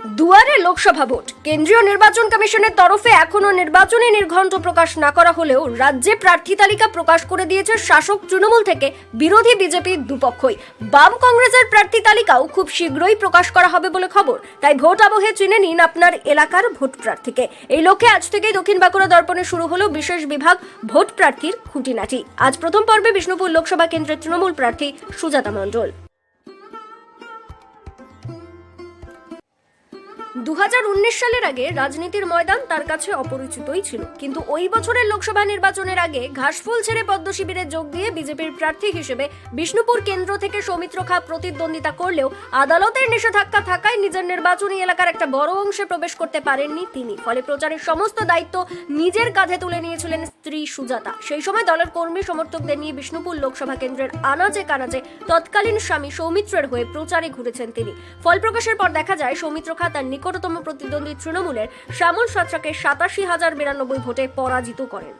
দুয়ারে লোকসভা ভোট। কেন্দ্রীয় নির্বাচন কমিশনের তরফে এখনও নির্বাচনী নির্ঘণ্ট প্রকাশ না করা হলেও রাজ্যে প্রার্থী তালিকা প্রকাশ করে দিয়েছে শাসক তৃণমূল থেকে বিরোধী বিজেপির দুপক্ষই। বাম কংগ্রেসের প্রার্থী তালিকাও খুব শীঘ্রই প্রকাশ করা হবে বলে খবর। তাই ভোট আবহে চিনে নিন আপনার এলাকার ভোট প্রার্থীকে। এই লক্ষ্যে আজ থেকেই দক্ষিণ বাঁকুড়া দর্পণে শুরু হলো বিশেষ বিভাগ ভোট প্রার্থীর খুঁটিনাটি। আজ প্রথম পর্বে বিষ্ণুপুর লোকসভা কেন্দ্রের তৃণমূল প্রার্থী সুজাতা মণ্ডল। দু হাজার উনিশ সালের আগে রাজনীতির ময়দান তার কাছে অপরিচিতই ছিল। কিন্তু ওই বছরের লোকসভা নির্বাচনের আগে ঘাসফুল ছেড়ে পদ্ম শিবিরে যোগ দিয়ে বিজেপির প্রার্থী হিসেবে বিষ্ণুপুর কেন্দ্র থেকে সৌমিত্র খা প্রতিদ্বন্দ্বিতা করলেও আদালতের নিষেধাজ্ঞা থাকায় নিজের নির্বাচনী এলাকার একটা বড় অংশে প্রবেশ করতে পারেননি তিনি। ফলে প্রচারের সমস্ত দায়িত্ব নিজের কাঁধে তুলে নিয়েছিলেন স্ত্রী সুজাতা। সেই সময় দলের কর্মী সমর্থকদের নিয়ে বিষ্ণুপুর লোকসভা কেন্দ্রের আনাজে কানাজে তৎকালীন স্বামী সৌমিত্রের হয়ে প্রচারে ঘুরেছেন তিনি। ফল প্রকাশের পর দেখা যায়, সৌমিত্র খা তার নিকটতম প্রতিদ্বন্দ্বী তৃণমূলের শ্যামল সাতরাকে সাতাশি হাজার বিরানব্বই ভোটে পরাজিত করেন।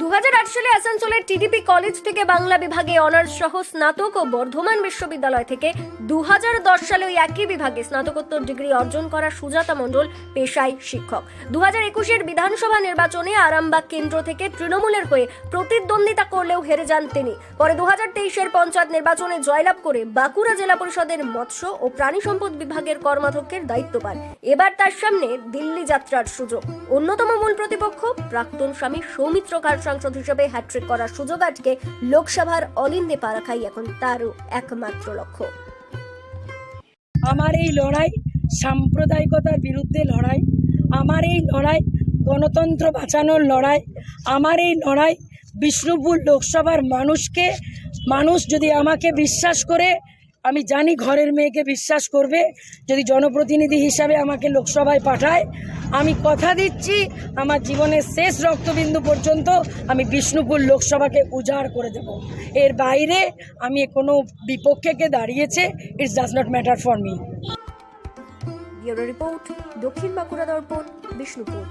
দু হাজার আট সালে আসানসোলের টিডিপি কলেজ থেকে বাংলা বিভাগে অনার্স সহ স্নাতক ও বর্ধমান বিশ্ববিদ্যালয় থেকে দু হাজার দশ সালে ওই একই বিভাগে স্নাতকোত্তর ডিগ্রি অর্জন করা সুজাতা মণ্ডল পেশায় শিক্ষক। দু একুশের বিধানসভা নির্বাচনে আরামবাগ কেন্দ্র থেকে তৃণমূলের হয়ে প্রতিদ্বন্দ্বিতা করলেও হেরে যান তিনি। পরে দু হাজার তেইশের পঞ্চায়েত নির্বাচনে জয়লাভ করে বাঁকুড়া জেলা পরিষদের মৎস্য ও প্রাণী সম্পদ বিভাগের কর্মাধ্যক্ষের দায়িত্ব পান। এবার তার সামনে দিল্লি যাত্রার সুযোগ। অন্যতম মূল প্রতিপক্ষ প্রাক্তন স্বামী সৌমিত্র কার সাংসদ হিসেবে হ্যাট্রিক করার সুযোগ আটকে লোকসভার অলিন্দে পা রাখাই এখন তারও একমাত্র লক্ষ্য। আমার এই লড়াই সাম্প্রদায়িকতার বিরুদ্ধে লড়াই, আমার এই লড়াই গণতন্ত্র বাঁচানোর লড়াই, আমার এই লড়াই বিষ্ণুপুর লোকসভার মানুষকে, মানুষ যদি আমাকে বিশ্বাস করে আমি জানি ঘরের মেয়েকে বিশ্বাস করবে, যদি জনপ্রতিনিধি হিসাবে আমাকে লোকসভায় পাঠায়, আমি কথা দিচ্ছি, আমার জীবনের শেষ রক্তবিন্দু পর্যন্ত আমি বিষ্ণুপুর লোকসভাকে উজাড় করে দেব। এর বাইরে আমি কোনো বিপক্ষেকে দাঁড়িয়েছে it's does not matter for me report, দক্ষিণ বাঁকুড়া দর্পণ, বিষ্ণুপুর।